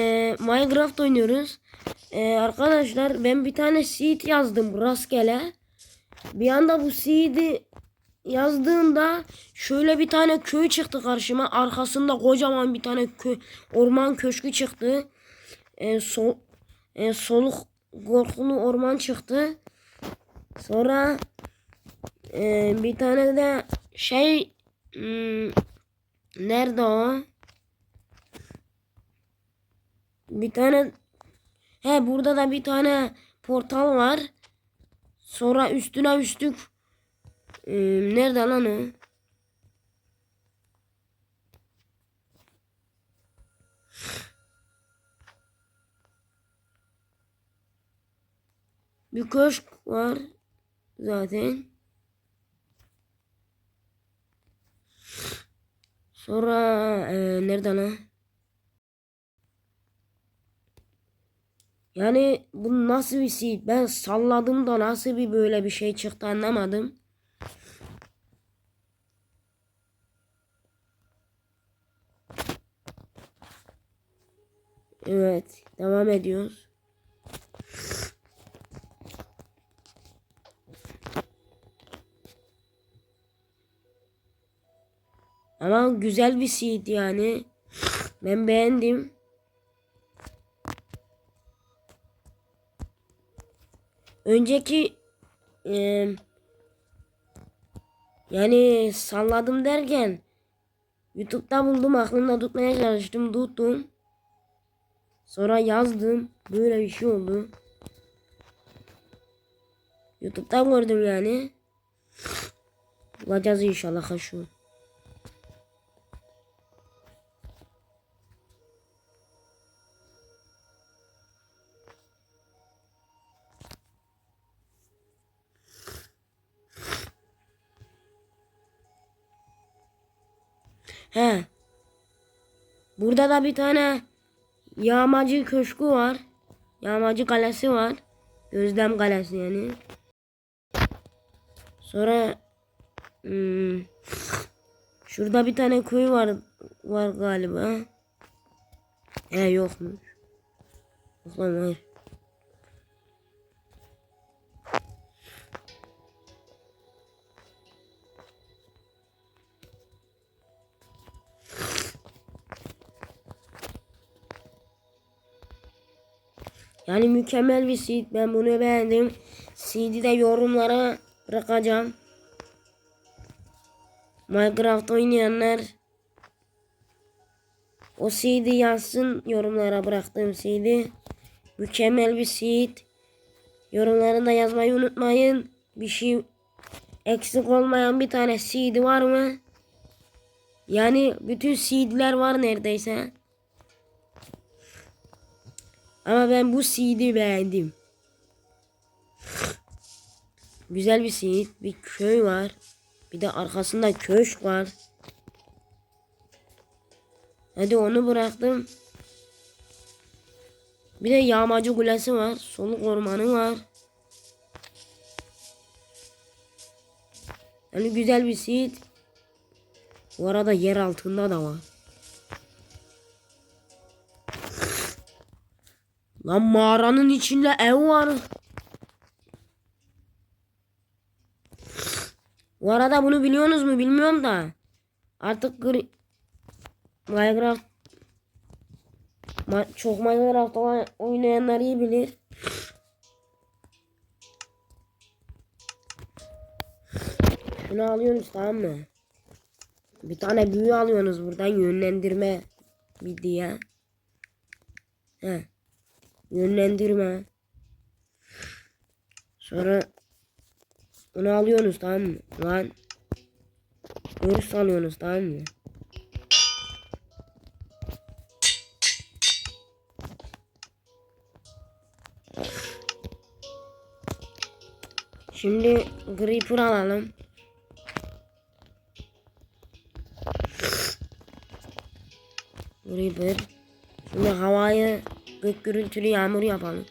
Ee, Minecraft oynuyoruz. Ee, arkadaşlar ben bir tane seed yazdım rastgele. Bir anda bu seed'i yazdığımda şöyle bir tane köy çıktı karşıma. Arkasında kocaman bir tane köy, orman köşkü çıktı. Ee, sol, e, soluk korkulu orman çıktı. Sonra e, bir tane de şey hmm, nerede o? Bir tane he burada da bir tane portal var. Sonra üstüne üstlük e, nerede lan o? Bir köşk var zaten. Sonra e, nerede lan? Yani bu nasıl bir şey? Ben salladım da nasıl bir böyle bir şey çıktı anlamadım. Evet, devam ediyoruz. Ama güzel bir seed yani. Ben beğendim. Önceki e, yani salladım derken YouTube'da buldum aklımda tutmaya çalıştım tuttum. Sonra yazdım. Böyle bir şey oldu. YouTube'da gördüm yani. Bulacağız inşallah şu. He. Burada da bir tane yağmacı köşkü var. Yağmacı kalesi var. Gözlem kalesi yani. Sonra hmm, şurada bir tane köy var var galiba. He yokmuş. Yok lan hayır. Yani mükemmel bir seed. Ben bunu beğendim. Seed'i de yorumlara bırakacağım. Minecraft oynayanlar o seed'i yazsın yorumlara bıraktığım seed'i. Mükemmel bir seed. Yorumlara da yazmayı unutmayın. Bir şey eksik olmayan bir tane seed var mı? Yani bütün seed'ler var neredeyse. Ama ben bu seed'i beğendim. Güzel bir seed. Bir köy var. Bir de arkasında köşk var. Hadi onu bıraktım. Bir de yağmacı kulesi var. Soluk ormanı var. Yani güzel bir seed. Bu arada yer altında da var. Lan mağaranın içinde ev var. Bu arada bunu biliyorsunuz mu bilmiyorum da. Artık gri... Minecraft Ma çok Minecraft oynayanlar iyi bilir. Şunu alıyorsunuz tamam mı? Bir tane büyü alıyorsunuz buradan yönlendirme bir diye. He. Yönlendirme. Sonra onu alıyorsunuz tamam mı? Lan. Görüş alıyorsunuz tamam mı? Şimdi Creeper alalım. Creeper. Şimdi havayı gök gürültülü yağmur yapalım.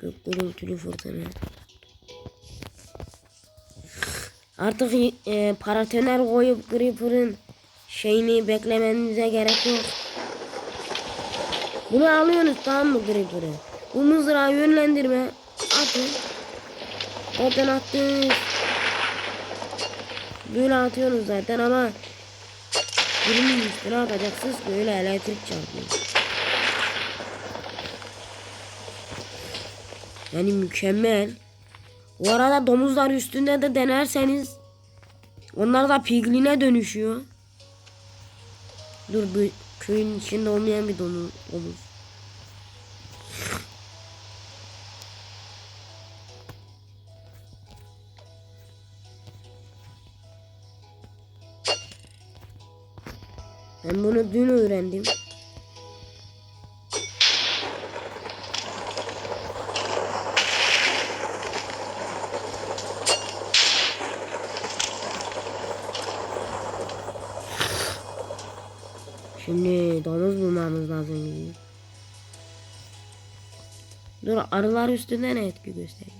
Gök gürültülü fırtına. Artık e, paratoner koyup Creeper'ın şeyini beklemenize gerek yok. Bunu alıyorsunuz tamam mı Creeper'ı? Bu mızrağı yönlendirme. Atın. Zaten attınız. Böyle atıyorsunuz zaten ama birinin üstüne atacaksınız böyle elektrik çarpıyor. Yani mükemmel. O arada domuzlar üstünde de denerseniz onlar da pigline dönüşüyor. Dur bu köyün içinde olmayan bir domuz. domuz. Ben bunu dün öğrendim. Şimdi domuz bulmamız lazım. Dur arılar üstünde ne etki gösteriyor?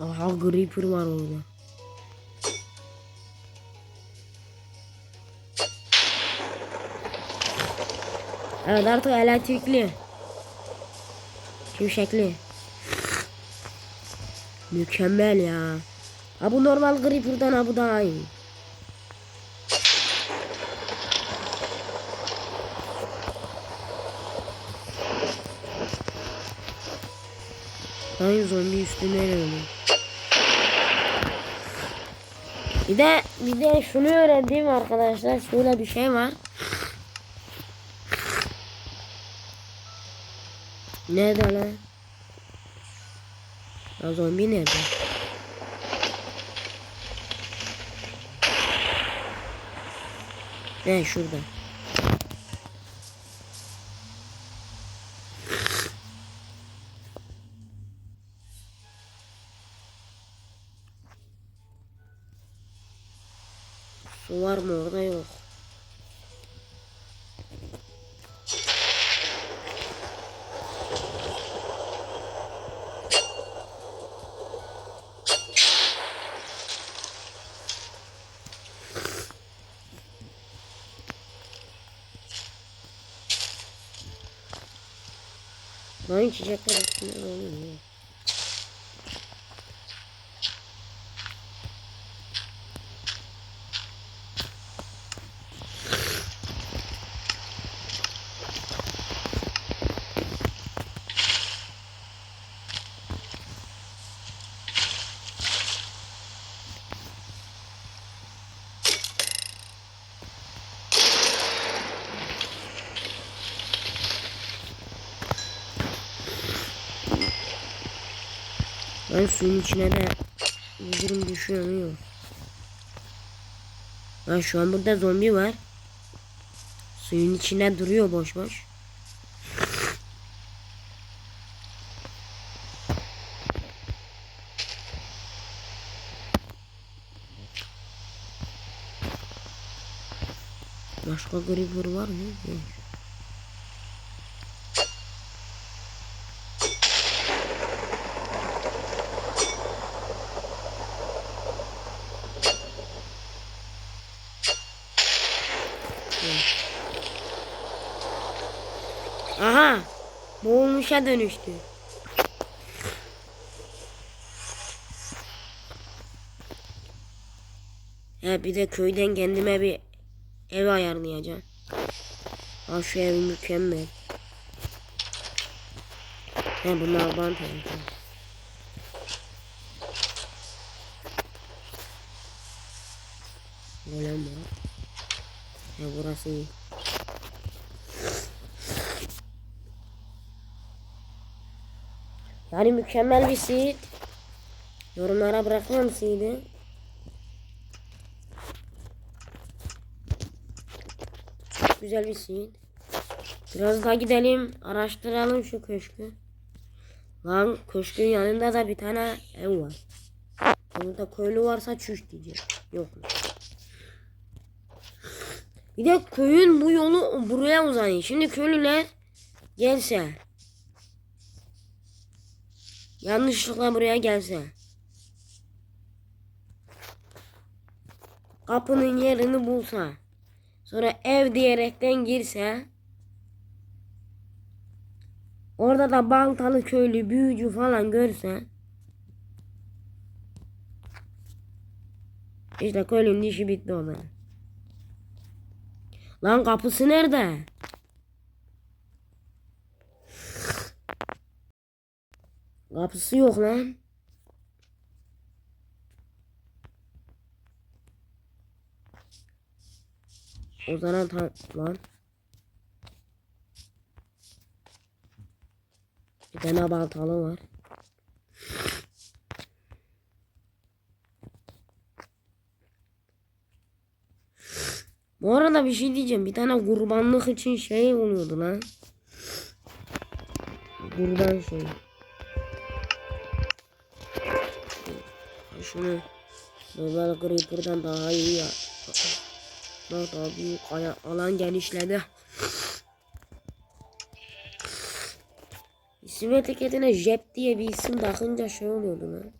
Aha creeper var orada. Evet artık elektrikli. Şimşekli. Mükemmel ya. Ha bu normal Creeper'dan ha bu daha iyi. Ay zombi üstüne öyle. Bir de bir de şunu öğrendim arkadaşlar. Şöyle bir şey var. Nerede lan? Ya zombi nerede? Ne şurada. Su var mı orada yok. Lan çiçekler üstünde oluyor. Ben suyun içine de yüzürüm düşüyor mu yok. Ha şu an burada zombi var. Suyun içine duruyor boş boş. Başka creeper var mı? Yok. Aha! Boğulmuşa dönüştü. Ya bir de köyden kendime bir ev ayarlayacağım. Ha şu ev mükemmel. He bunlar bant. Golem var. Ya burası iyi. Yani mükemmel bir seed. Yorumlara bırakmam seed'i. Güzel bir seed. Biraz daha gidelim. Araştıralım şu köşkü. Lan köşkün yanında da bir tane ev var. Burada köylü varsa çüş diyeceğim. Yok? Bir de köyün bu yolu buraya uzanıyor. Şimdi köylüler gelse Yanlışlıkla buraya gelse. kapının yerini bulsa. Sonra ev diyerekten girse. Orada da baltalı köylü büyücü falan görse. İşte köylünün işi bitti o. Lan kapısı nerede? Kapısı yok lan. O zaman tam lan. Bir tane baltalı var. Bu arada bir şey diyeceğim. Bir tane kurbanlık için şey oluyordu lan. Kurban şey. Şunu normal creeper'dan daha iyi ya. Bak daha büyük alan genişledi. İsim etiketine Jep diye bir isim takınca şey oluyordu lan.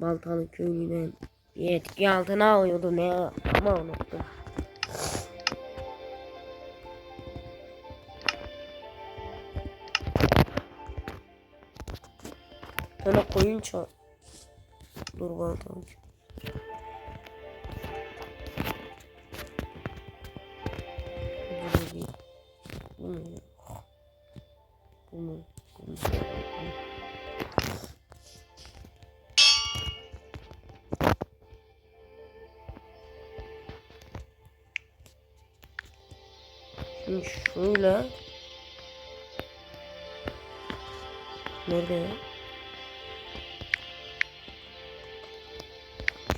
Baltalı köylüden bir etki altına alıyordu ne ama unuttum. Sana koyun çal. Dur baltalı köy. Bu değil. Bu mu? Bu mu? Bu mu? Şimdi şöyle. Nerede ya?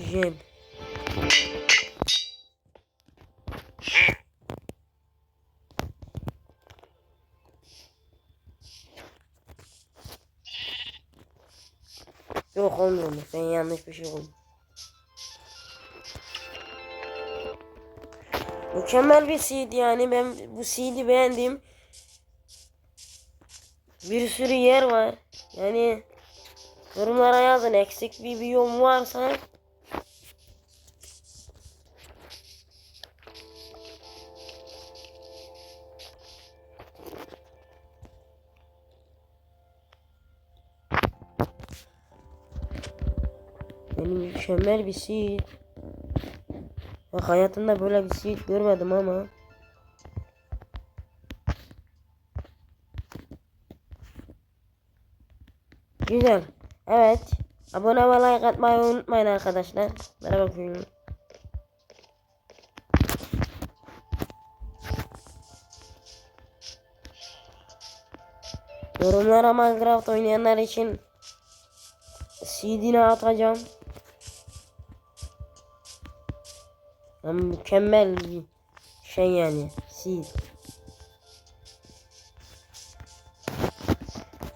Jem. Yok olmuyor. Ben yanlış bir şey oldu. Mükemmel bir CD yani ben bu CD beğendim. Bir sürü yer var. Yani yorumlara yazın eksik bir biyom varsa mükemmel bir seed. Bak hayatımda böyle bir seed görmedim ama. Güzel. Evet. Abone ve like atmayı unutmayın arkadaşlar. Merhaba köyüm. Yorumlara Minecraft oynayanlar için CD'ni atacağım. Ya mükemmel bir şey yani. CD.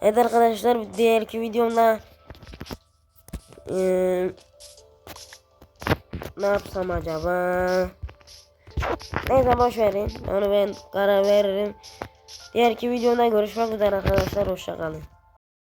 Evet arkadaşlar diğerki videomda eee, ne yapsam acaba? Neyse boş verin. Onu ben karar veririm. Diğerki videomda görüşmek üzere arkadaşlar. Hoşçakalın.